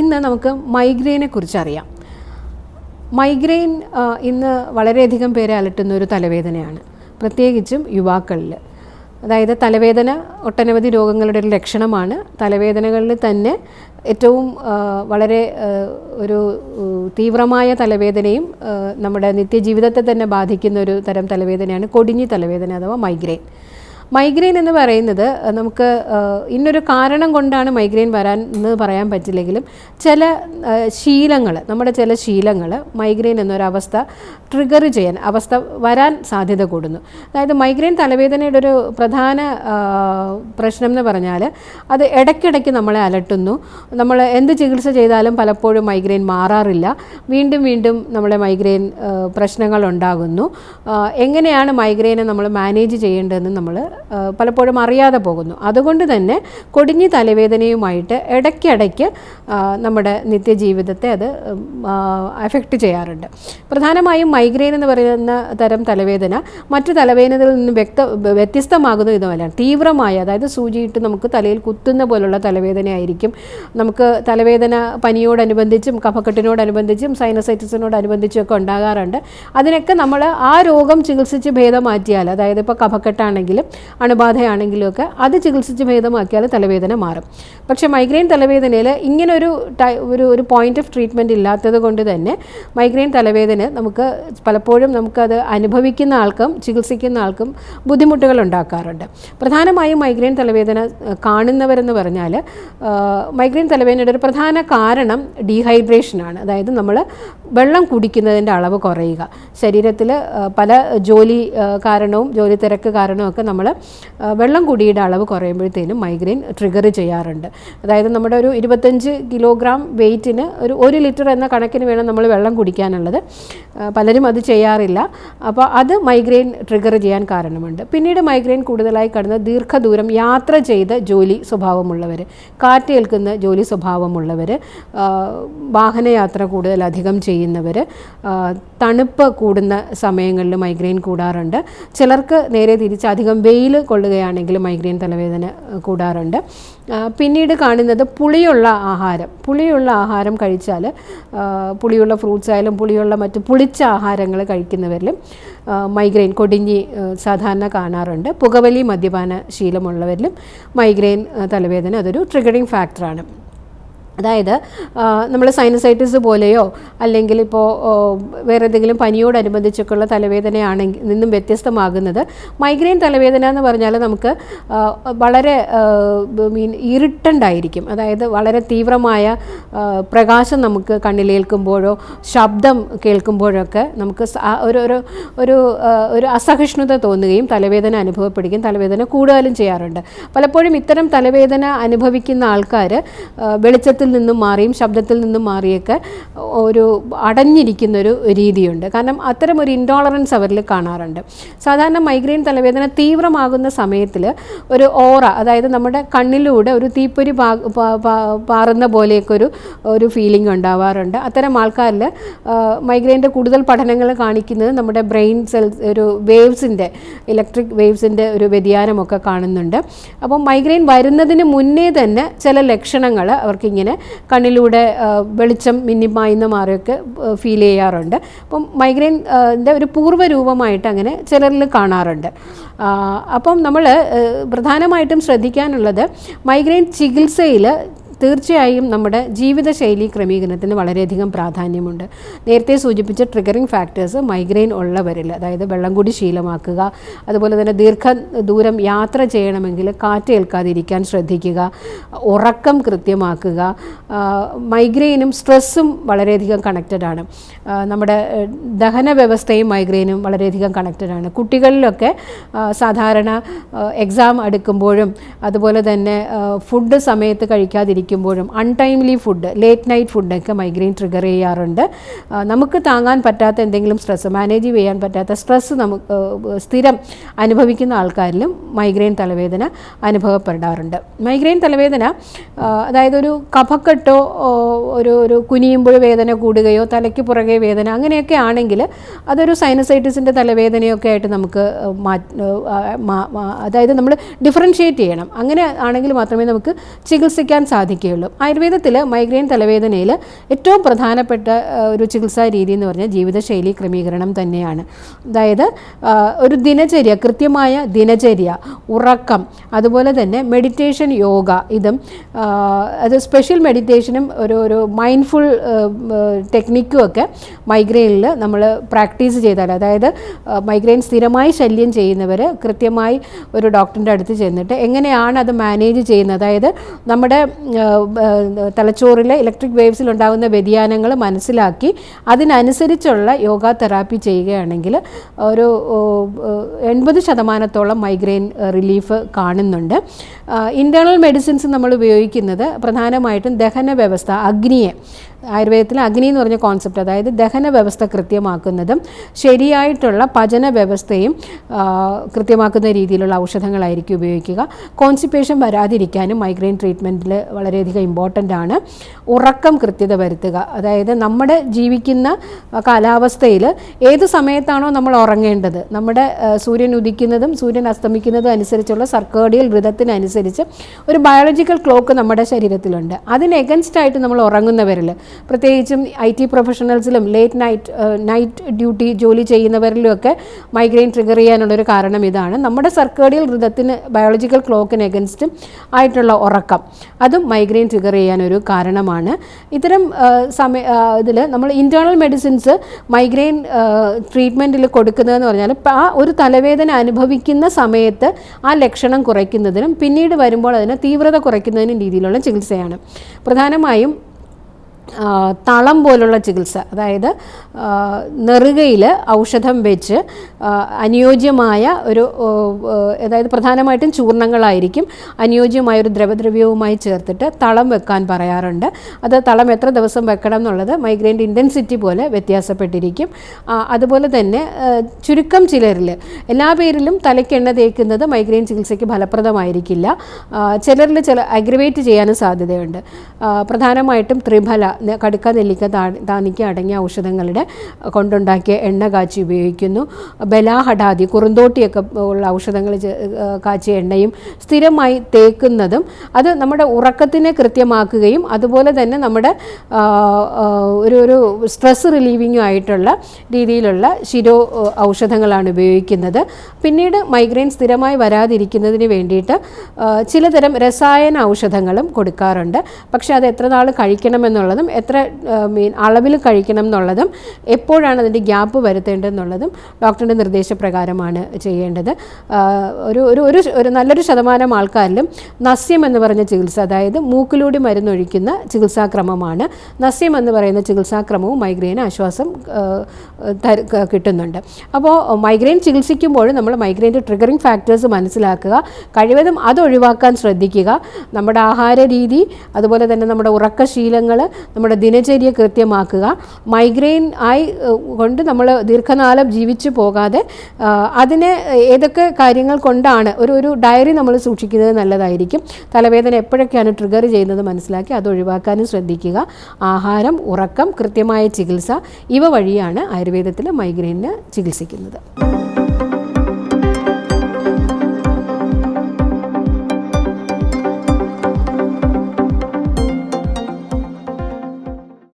ഇന്ന് നമുക്ക് മൈഗ്രെയിനെ കുറിച്ച് അറിയാം. മൈഗ്രെയിൻ ഇന്ന് വളരെയധികം പേരെ അലട്ടുന്ന ഒരു തലവേദനയാണ്. പ്രത്യേകിച്ചും യുവാക്കളിൽ. അതായത് തലവേദന ഒട്ടനവധി രോഗങ്ങളുടെ ഒരു ലക്ഷണമാണ്. തലവേദനകളിൽ തന്നെ ഏറ്റവും വളരെ ഒരു തീവ്രമായ തലവേദനയും നമ്മുടെ നിത്യജീവിതത്തെ തന്നെ ബാധിക്കുന്ന ഒരു തരം തലവേദനയാണ് കൊടിഞ്ഞി തലവേദന അഥവാ മൈഗ്രെയിൻ മൈഗ്രെയിൻ എന്ന് പറയുന്നത് നമുക്ക് ഇന്നൊരു കാരണം കൊണ്ടാണ് മൈഗ്രെയിൻ വരാൻ എന്ന് പറയാൻ പറ്റില്ലെങ്കിലും ചില ശീലങ്ങൾ നമ്മുടെ ചില ശീലങ്ങൾ മൈഗ്രെയിൻ എന്നൊരവസ്ഥ ട്രിഗർ ചെയ്യാൻ അവസ്ഥ വരാൻ സാധ്യത കൂടുന്നു. അതായത് മൈഗ്രെയിൻ തലവേദനയുടെ ഒരു പ്രധാന പ്രശ്നം എന്ന് പറഞ്ഞാൽ അത് ഇടയ്ക്കിടയ്ക്ക് നമ്മളെ അലട്ടുന്നു. നമ്മൾ എന്ത് ചികിത്സ ചെയ്താലും പലപ്പോഴും മൈഗ്രെയിൻ മാറാറില്ല. വീണ്ടും വീണ്ടും നമ്മളെ മൈഗ്രെയിൻ പ്രശ്നങ്ങൾ ഉണ്ടാകുന്നു. എങ്ങനെയാണ് മൈഗ്രെയിനെ നമ്മൾ മാനേജ് ചെയ്യേണ്ടതെന്ന് നമ്മൾ പലപ്പോഴും അറിയാതെ പോകുന്നു. അതുകൊണ്ട് തന്നെ കൊടിഞ്ഞി തലവേദനയുമായിട്ട് ഇടയ്ക്കിടയ്ക്ക് നമ്മുടെ നിത്യജീവിതത്തെ അത് അഫക്റ്റ് ചെയ്യാറുണ്ട്. പ്രധാനമായും മൈഗ്രെയിൻ എന്ന് പറയുന്ന തരം തലവേദന മറ്റു തലവേദനകളിൽ നിന്ന് വ്യക്ത വ്യത്യസ്തമാകുന്ന ഇതുമല്ല തീവ്രമായ അതായത് സൂചിയിട്ട് നമുക്ക് തലയിൽ കുത്തുന്ന പോലുള്ള തലവേദനയായിരിക്കും. നമുക്ക് തലവേദന പനിയോടനുബന്ധിച്ചും കഫക്കെട്ടിനോടനുബന്ധിച്ചും സൈനസൈറ്റിസിനോടനുബന്ധിച്ചും ഒക്കെ ഉണ്ടാകാറുണ്ട്. അതിനൊക്കെ നമ്മൾ ആ രോഗം ചികിത്സിച്ച് ഭേദമാറ്റിയാൽ അതായത് ഇപ്പോൾ കഫക്കെട്ടാണെങ്കിലും അണുബാധയാണെങ്കിലും ഒക്കെ അത് ചികിത്സിച്ച് ഭേദമാക്കിയാൽ തലവേദന മാറും. പക്ഷേ മൈഗ്രെയിൻ തലവേദനയിൽ ഇങ്ങനൊരു ടൈ ഒരു ഒരു പോയിന്റ് ഓഫ് ട്രീറ്റ്മെന്റ് ഇല്ലാത്തത് കൊണ്ട് തന്നെ മൈഗ്രെയിൻ തലവേദന നമുക്ക് പലപ്പോഴും നമുക്കത് അനുഭവിക്കുന്ന ആൾക്കും ചികിത്സിക്കുന്ന ആൾക്കും ബുദ്ധിമുട്ടുകൾ ഉണ്ടാക്കാറുണ്ട്. പ്രധാനമായും മൈഗ്രെയിൻ തലവേദന കാണുന്നവരെന്ന് പറഞ്ഞാൽ മൈഗ്രെയിൻ തലവേദനയുടെ ഒരു പ്രധാന കാരണം ഡീഹൈഡ്രേഷനാണ് അതായത് നമ്മൾ വെള്ളം കുടിക്കുന്നതിന്റെ അളവ് കുറയുക. ശരീരത്തിൽ പല ജോലി കാരണവും ജോലി തിരക്ക് കാരണവും ഒക്കെ നമ്മൾ വെള്ളം കുടിയുടെ അളവ് കുറയുമ്പോഴത്തേനും മൈഗ്രെയിൻ ട്രിഗർ ചെയ്യാറുണ്ട്. അതായത് നമ്മുടെ ഒരു ഇരുപത്തഞ്ച് കിലോഗ്രാം വെയിറ്റിന് ഒരു ഒരു ലിറ്റർ എന്ന കണക്കിന് വേണം നമ്മൾ വെള്ളം കുടിക്കാനുള്ളത്. പലരും അത് ചെയ്യാറില്ല. അപ്പോൾ അത് മൈഗ്രെയിൻ ട്രിഗർ ചെയ്യാൻ കാരണമുണ്ട്. പിന്നീട് മൈഗ്രെയിൻ കൂടുതലായി കടന്ന് ദീർഘദൂരം യാത്ര ചെയ്ത ജോലി സ്വഭാവമുള്ളവർ കാറ്റേൽക്കുന്ന ജോലി സ്വഭാവമുള്ളവർ വാഹനയാത്ര കൂടുതലധികം ചെയ്യുന്നവർ തണുപ്പ് കൂടുന്ന സമയങ്ങളിൽ മൈഗ്രെയിൻ കൂടാറുണ്ട്. ചിലർക്ക് നേരെ തിരിച്ച് അധികം വെയിൽ കൊള്ളുകയാണെങ്കിൽ മൈഗ്രെയിൻ തലവേദന കൂടാറുണ്ട്. പിന്നീട് കാണുന്നത് പുളിയുള്ള ആഹാരം. പുളിയുള്ള ആഹാരം കഴിച്ചാൽ പുളിയുള്ള ഫ്രൂട്ട്സ് ആയാലും പുളിയുള്ള മറ്റ് പുളിച്ച ആഹാരങ്ങൾ കഴിക്കുന്നവരിലും മൈഗ്രെയിൻ കൊടിഞ്ഞി സാധാരണ കാണാറുണ്ട്. പുകവലി മദ്യപാന ശീലമുള്ളവരിലും മൈഗ്രെയിൻ തലവേദന അതൊരു ട്രിഗറിങ് ഫാക്ടറാണ് അതായത് നമ്മൾ സൈനസൈറ്റിസ് പോലെയോ അല്ലെങ്കിൽ ഇപ്പോൾ വേറെ എന്തെങ്കിലും പനിയോടനുബന്ധിച്ചൊക്കെയുള്ള തലവേദനയാണെങ്കിൽ നിന്നും വ്യത്യസ്തമാകുന്നത്. മൈഗ്രെയിൻ തലവേദന എന്ന് പറഞ്ഞാൽ നമുക്ക് വളരെ മീൻ ഇറിട്ടന്റായിരിക്കും അതായത് വളരെ തീവ്രമായ പ്രകാശം നമുക്ക് കണ്ണിലേൽക്കുമ്പോഴോ ശബ്ദം കേൾക്കുമ്പോഴൊക്കെ നമുക്ക് ഒരു ഒരു ഒരു ഒരു അസഹിഷ്ണുത തോന്നുകയും തലവേദന അനുഭവപ്പെടുകയും തലവേദന കൂടുതലും ചെയ്യാറുണ്ട്. പലപ്പോഴും ഇത്തരം തലവേദന അനുഭവിക്കുന്ന ആൾക്കാർ വെളിച്ചത്തിൽ നിന്നും മാറിയും ശബ്ദത്തിൽ നിന്നും മാറിയൊക്കെ ഒരു അടഞ്ഞിരിക്കുന്നൊരു രീതിയുണ്ട്. കാരണം അത്തരം ഒരു ഇൻടോളറൻസ് അവരിൽ കാണാറുണ്ട്. സാധാരണ മൈഗ്രെയിൻ തലവേദന തീവ്രമാകുന്ന സമയത്തിൽ ഒരു ഓറ അതായത് നമ്മുടെ കണ്ണിലൂടെ ഒരു തീപ്പൊരി പാറുന്ന പോലെയൊക്കെ ഒരു ഒരു ഫീലിംഗ് ഉണ്ടാവാറുണ്ട്. അത്തരം ആൾക്കാരിൽ മൈഗ്രെയിന്റെ കൂടുതൽ പഠനങ്ങൾ കാണിക്കുന്നത് നമ്മുടെ ബ്രെയിൻ സെൽസ് ഒരു വേവ്സിന്റെ ഇലക്ട്രിക് വേവ്സിന്റെ ഒരു വ്യതിയാനമൊക്കെ കാണുന്നുണ്ട്. അപ്പോൾ മൈഗ്രെയിൻ വരുന്നതിന് മുന്നേ തന്നെ ചില ലക്ഷണങ്ങൾ അവർക്കിങ്ങനെ കണ്ണിലൂടെ വെളിച്ചം മിന്നിമായിന്ന് മാറിയൊക്കെ ഫീൽ ചെയ്യാറുണ്ട്. അപ്പം മൈഗ്രെയിന്റെ ഒരു പൂർവരൂപമായിട്ട് അങ്ങനെ ചിലരിൽ കാണാറുണ്ട്. അപ്പം നമ്മൾ പ്രധാനമായിട്ടും ശ്രദ്ധിക്കാനുള്ളത് മൈഗ്രെയിൻ ചികിത്സയിൽ തീർച്ചയായും നമ്മുടെ ജീവിതശൈലി ക്രമീകരണത്തിന് വളരെയധികം പ്രാധാന്യമുണ്ട്. നേരത്തെ സൂചിപ്പിച്ച ട്രിഗറിങ് ഫാക്ടേഴ്സ് മൈഗ്രെയിൻ ഉള്ളവരിൽ അതായത് വെള്ളം കൂടി ശീലമാക്കുക അതുപോലെ തന്നെ ദീർഘ ദൂരം യാത്ര ചെയ്യണമെങ്കിൽ കാറ്റേൽക്കാതിരിക്കാൻ ശ്രദ്ധിക്കുക ഉറക്കം കൃത്യമാക്കുക മൈഗ്രെയിനും സ്ട്രെസ്സും വളരെയധികം കണക്റ്റഡ് ആണ്. നമ്മുടെ ദഹന വ്യവസ്ഥയും മൈഗ്രെയിനും വളരെയധികം കണക്റ്റഡ് ആണ്. കുട്ടികളിലൊക്കെ സാധാരണ എക്സാം അടുക്കുമ്പോഴും അതുപോലെ തന്നെ ഫുഡ് സമയത്ത് കഴിക്കാതിരിക്കുമ്പോഴും അൺടൈംലി ഫുഡ് ലേറ്റ് നൈറ്റ് ഫുഡൊക്കെ മൈഗ്രെയിൻ ട്രിഗർ ചെയ്യാറുണ്ട്. നമുക്ക് താങ്ങാൻ പറ്റാത്ത എന്തെങ്കിലും സ്ട്രെസ് മാനേജ് ചെയ്യാൻ പറ്റാത്ത സ്ട്രെസ് നമുക്ക് സ്ഥിരം അനുഭവിക്കുന്ന ആൾക്കാരിലും മൈഗ്രെയിൻ തലവേദന അനുഭവപ്പെടാറുണ്ട്. മൈഗ്രെയിൻ തലവേദന അതായത് ഒരു കഫക്കെട്ടോ ഒരു ഒരു കുനിയുമ്പോൾ വേദന കൂടുകയോ തലയ്ക്ക് പുറകെ വേദന അങ്ങനെയൊക്കെ ആണെങ്കിൽ അതൊരു സൈനസൈറ്റിസിന്റെ തലവേദനയൊക്കെ ആയിട്ട് നമുക്ക് അതായത് നമ്മൾ ഡിഫറൻഷ്യേറ്റ് ചെയ്യണം. അങ്ങനെ ആണെങ്കിൽ മാത്രമേ നമുക്ക് ചികിത്സിക്കാൻ സാധിക്കൂ. സാധിക്കുകയുള്ളൂ ആയുർവേദത്തിൽ മൈഗ്രെയിൻ തലവേദനയിൽ ഏറ്റവും പ്രധാനപ്പെട്ട ഒരു ചികിത്സാ രീതി എന്ന് പറഞ്ഞാൽ ജീവിതശൈലി ക്രമീകരണം തന്നെയാണ്. അതായത് ഒരു ദിനചര്യ കൃത്യമായ ദിനചര്യ ഉറക്കം അതുപോലെ തന്നെ മെഡിറ്റേഷൻ യോഗ ഇതും അത് സ്പെഷ്യൽ മെഡിറ്റേഷനും ഒരു ഒരു മൈൻഡ്ഫുൾ ടെക്നിക്കും ഒക്കെ മൈഗ്രെയിനിൽ നമ്മൾ പ്രാക്ടീസ് ചെയ്താൽ അതായത് മൈഗ്രെയിൻ സ്ഥിരമായി ശല്യം ചെയ്യുന്നവർ കൃത്യമായി ഒരു ഡോക്ടറിന്റെ അടുത്ത് ചെന്നിട്ട് എങ്ങനെയാണ് അത് മാനേജ് ചെയ്യുന്നത്? അതായത് നമ്മുടെ തലച്ചോറിലെ ഇലക്ട്രിക് വേവ്സിൽ ഉണ്ടാകുന്ന വ്യതിയാനങ്ങൾ മനസ്സിലാക്കി അതിനനുസരിച്ചുള്ള യോഗ തെറാപ്പി ചെയ്യുകയാണെങ്കിൽ ഒരു എൺപത് ശതമാനത്തോളം മൈഗ്രെയിൻ റിലീഫ് കാണുന്നുണ്ട്. ഇന്റേർണൽ മെഡിസിൻസ് നമ്മൾ ഉപയോഗിക്കുന്നത് പ്രധാനമായിട്ടും ദഹന വ്യവസ്ഥ അഗ്നിയെ ആയുർവേദത്തിൽ അഗ്നി എന്ന് പറഞ്ഞ കോൺസെപ്റ്റ് അതായത് ദഹന വ്യവസ്ഥ കൃത്യമാക്കുന്നതും ശരിയായിട്ടുള്ള പചന വ്യവസ്ഥയും കൃത്യമാക്കുന്ന രീതിയിലുള്ള ഔഷധങ്ങളായിരിക്കും ഉപയോഗിക്കുക. കോൺസിപ്പേഷൻ വരാതിരിക്കാനും മൈഗ്രെയിൻ ട്രീറ്റ്മെന്റിൽ വളരെയധികം ഇമ്പോർട്ടന്റ് ആണ്. ഉറക്കം കൃത്യത വരുത്തുക. അതായത് നമ്മുടെ ജീവിക്കുന്ന കാലാവസ്ഥയിൽ ഏത് സമയത്താണോ നമ്മൾ ഉറങ്ങേണ്ടത്? നമ്മുടെ സൂര്യൻ ഉദിക്കുന്നതും സൂര്യൻ അസ്തമിക്കുന്നതും അനുസരിച്ചുള്ള സർക്കേഡിയൽ ഋതത്തിനനുസരിച്ച് ഒരു ബയോളജിക്കൽ ക്ലോക്ക് നമ്മുടെ ശരീരത്തിലുണ്ട്. അതിന് എഗൻസ്റ്റ് ആയിട്ട് നമ്മൾ ഉറങ്ങുന്നവരിൽ പ്രത്യേകിച്ചും ഐ ടി പ്രൊഫഷണൽസിലും ലേറ്റ് നൈറ്റ് നൈറ്റ് ഡ്യൂട്ടി ജോലി ചെയ്യുന്നവരിലും ഒക്കെ മൈഗ്രെയിൻ ട്രിഗർ ചെയ്യാനുള്ളൊരു കാരണം ഇതാണ്. നമ്മുടെ സർക്കേഡിയൽ ഋതത്തിന് ബയോളജിക്കൽ ക്ലോക്കിന് എഗൻസ്റ്റും ആയിട്ടുള്ള ഉറക്കം. അതും മൈഗ്രെയിൻ ട്രിഗർ ചെയ്യാനൊരു കാരണമാണ്. ഇത്തരം സമയ ഇതിൽ നമ്മൾ ഇന്റേർണൽ മെഡിസിൻസ് മൈഗ്രെയിൻ ട്രീറ്റ്മെന്റിൽ കൊടുക്കുന്നതെന്ന് പറഞ്ഞാൽ ആ ഒരു തലവേദന അനുഭവിക്കുന്ന സമയത്ത് ആ ലക്ഷണം കുറയ്ക്കുന്നതിനും പിന്നീട് വരുമ്പോൾ അതിന് തീവ്രത കുറയ്ക്കുന്നതിനും രീതിയിലുള്ള ചികിത്സയാണ്. പ്രധാനമായും തളം പോലുള്ള ചികിത്സ അതായത് നെറുകയിൽ ഔഷധം വെച്ച് അനുയോജ്യമായ ഒരു അതായത് പ്രധാനമായിട്ടും ചൂർണങ്ങളായിരിക്കും. അനുയോജ്യമായ ഒരു ദ്രവദ്രവ്യവുമായി ചേർത്തിട്ട് തളം വെക്കാൻ പറയാറുണ്ട്. അത് തളം എത്ര ദിവസം വെക്കണം എന്നുള്ളത് മൈഗ്രെയിന്റെ ഇന്റൻസിറ്റി പോലെ വ്യത്യാസപ്പെട്ടിരിക്കും. അതുപോലെ തന്നെ ചുരുക്കം ചിലരിൽ എല്ലാ പേരിലും തലയ്ക്ക് എണ്ണ തേക്കുന്നത് മൈഗ്രെയിൻ ചികിത്സയ്ക്ക് ഫലപ്രദമായിരിക്കില്ല. ചിലരിൽ ചില അഗ്രവേറ്റ് ചെയ്യാനും സാധ്യതയുണ്ട്. പ്രധാനമായിട്ടും ത്രിഫല കടുക്ക നെല്ലിക്ക താനിക്ക അടങ്ങിയ ഔഷധങ്ങളുടെ കൊണ്ടുണ്ടാക്കിയ എണ്ണ കാച്ചി ഉപയോഗിക്കുന്നു. ബലാഹടാദി കുറുന്തോട്ടിയൊക്കെ ഉള്ള ഔഷധങ്ങൾ കാച്ചിയ എണ്ണയും സ്ഥിരമായി തേക്കുന്നതും അത് നമ്മുടെ ഉറക്കത്തിനെ കൃത്യമാക്കുകയും അതുപോലെ തന്നെ നമ്മുടെ ഒരു ഒരു സ്ട്രെസ് റിലീവിങ്ങും ആയിട്ടുള്ള രീതിയിലുള്ള ശിരോ ഔഷധങ്ങളാണ് ഉപയോഗിക്കുന്നത്. പിന്നീട് മൈഗ്രെയിൻ സ്ഥിരമായി വരാതിരിക്കുന്നതിന് വേണ്ടിയിട്ട് ചിലതരം രസായന ഔഷധങ്ങളും കൊടുക്കാറുണ്ട്. പക്ഷേ അത് എത്ര നാൾ കഴിക്കണമെന്നുള്ളതും എത്ര മീൻ അളവിൽ കഴിക്കണം എന്നുള്ളതും എപ്പോഴാണ് അതിന്റെ ഗ്യാപ്പ് വരുത്തേണ്ടതെന്നുള്ളതും ഡോക്ടറുടെ നിർദ്ദേശപ്രകാരമാണ് ചെയ്യേണ്ടത്. ഒരു ഒരു ഒരു നല്ലൊരു ശതമാനം ആൾക്കാരിലും നസ്യം എന്ന് പറഞ്ഞ ചികിത്സ അതായത് മൂക്കിലൂടെ മരുന്നൊഴിക്കുന്ന ചികിത്സാക്രമമാണ്. നസ്യം എന്ന് പറയുന്ന ചികിത്സാക്രമവും മൈഗ്രെയിന് ആശ്വാസം കിട്ടുന്നുണ്ട്. അപ്പോൾ മൈഗ്രെയിൻ ചികിത്സിക്കുമ്പോൾ നമ്മൾ മൈഗ്രെയിന്റെ ട്രിഗറിങ് ഫാക്ടേഴ്സ് മനസ്സിലാക്കുക കഴിവതും അത് ഒഴിവാക്കാൻ ശ്രദ്ധിക്കുക. നമ്മുടെ ആഹാര രീതി അതുപോലെ തന്നെ നമ്മുടെ ഉറക്കശീലങ്ങൾ നമ്മുടെ ദിനചര്യ കൃത്യമാക്കുക. മൈഗ്രെയിൻ ആയി കൊണ്ട് നമ്മൾ ദീർഘകാലം ജീവിച്ചു പോകാതെ അതിനെ ഏതൊക്കെ കാര്യങ്ങൾ കൊണ്ടാണ് ഒരു ഒരു ഡയറി നമ്മൾ സൂക്ഷിക്കുന്നത് നല്ലതായിരിക്കും. തലവേദന എപ്പോഴൊക്കെയാണ് ട്രിഗർ ചെയ്യുന്നത് മനസ്സിലാക്കി അത് ഒഴിവാക്കാനും ശ്രദ്ധിക്കുക. ആഹാരം ഉറക്കം കൃത്യമായ ചികിത്സ ഇവ വഴിയാണ് ആയുർവേദത്തിൽ മൈഗ്രെയിനിന് ചികിത്സിക്കുന്നത്.